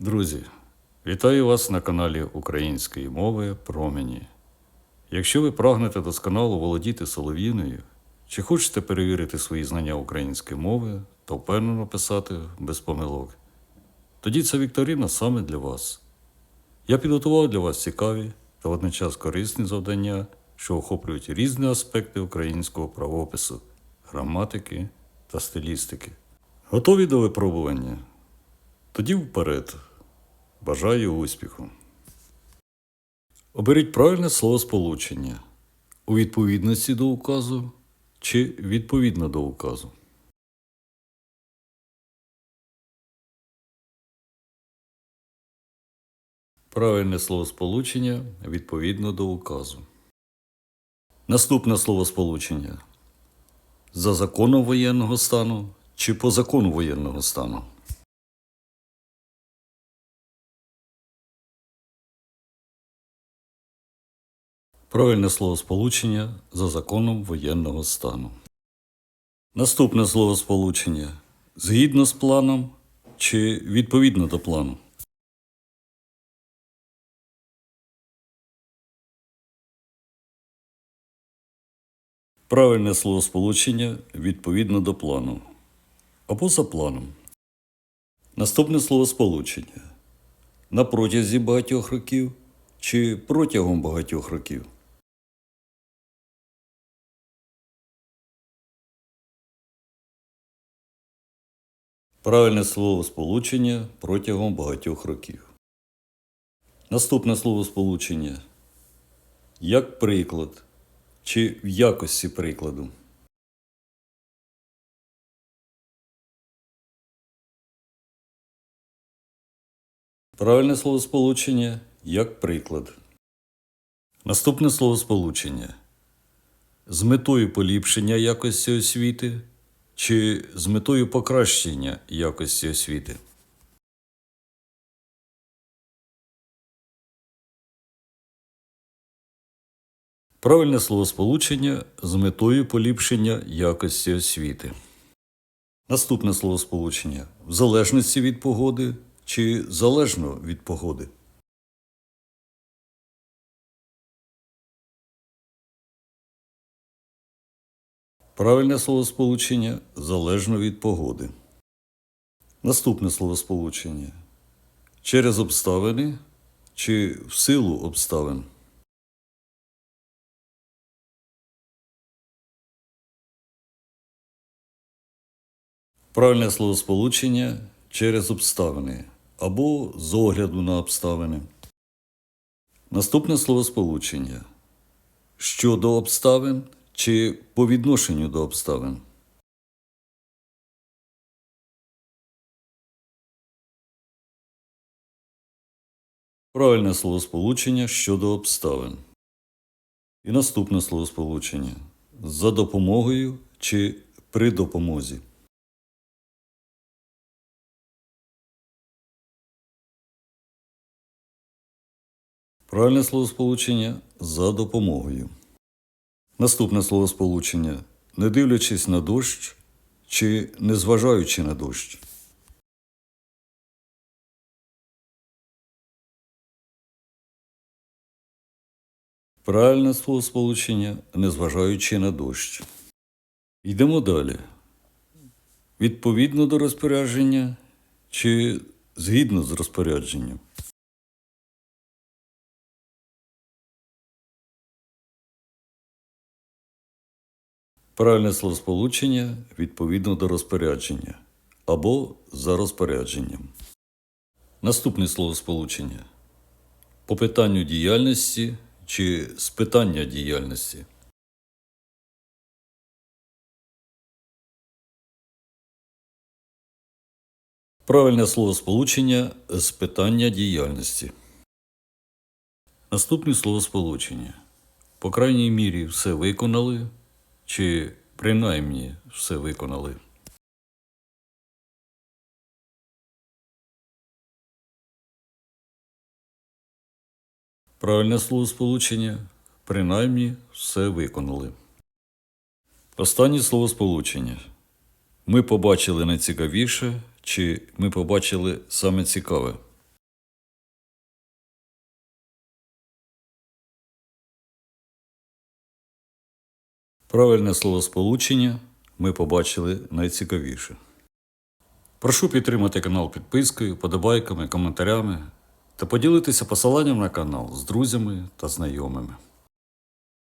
Друзі, вітаю вас на каналі Української мови Промені. Якщо ви прагнете досконало володіти солов'їною, чи хочете перевірити свої знання української мови та впевнено писати без помилок, тоді ця вікторина саме для вас. Я підготував для вас цікаві та водночас корисні завдання, що охоплюють різні аспекти українського правопису, граматики та стилістики. Готові до випробування? Тоді вперед. Бажаю успіху. Оберіть правильне словосполучення у відповідності до указу чи відповідно до указу. Правильне словосполучення відповідно до указу. Наступне словосполучення. За законом воєнного стану чи по закону воєнного стану. Правильне словосполучення за законом воєнного стану. Наступне словосполучення згідно з планом чи відповідно до плану. Правильне словосполучення відповідно до плану або за планом. Наступне словосполучення на протязі багатьох років чи протягом багатьох років. Правильне словосполучення протягом багатьох років. Наступне словосполучення як приклад чи в якості прикладу. Правильне словосполучення як приклад. Наступне словосполучення з метою поліпшення якості освіти чи з метою покращення якості освіти. Правильне словосполучення з метою поліпшення якості освіти. Наступне словосполучення в залежності від погоди чи залежно від погоди. Правильне словосполучення залежно від погоди. Наступне словосполучення через обставини чи в силу обставин. Правильне словосполучення через обставини або з огляду на обставини. Наступне словосполучення щодо обставин чи по відношенню до обставин. Правильне словосполучення щодо обставин. І наступне словосполучення за допомогою чи при допомозі. Правильне словосполучення за допомогою. Наступне словосполучення не дивлячись на дощ чи не зважаючи на дощ. Правильне словосполучення незважаючи на дощ. Йдемо далі. Відповідно до розпорядження чи згідно з розпорядженням. Правильне словосполучення відповідно до розпорядження або за розпорядженням. Наступне словосполучення по питанню діяльності чи з питання діяльності. Правильне словосполучення з питання діяльності. Наступне словосполучення. По крайній мірі все виконали, чи принаймні все виконали. Правильне словосполучення принаймні все виконали. Останнє словосполучення. Ми побачили найцікавіше, чи ми побачили саме цікаве. Правильне словосполучення ми побачили найцікавіше. Прошу підтримати канал підпискою, подобайками, коментарями та поділитися посиланням на канал з друзями та знайомими.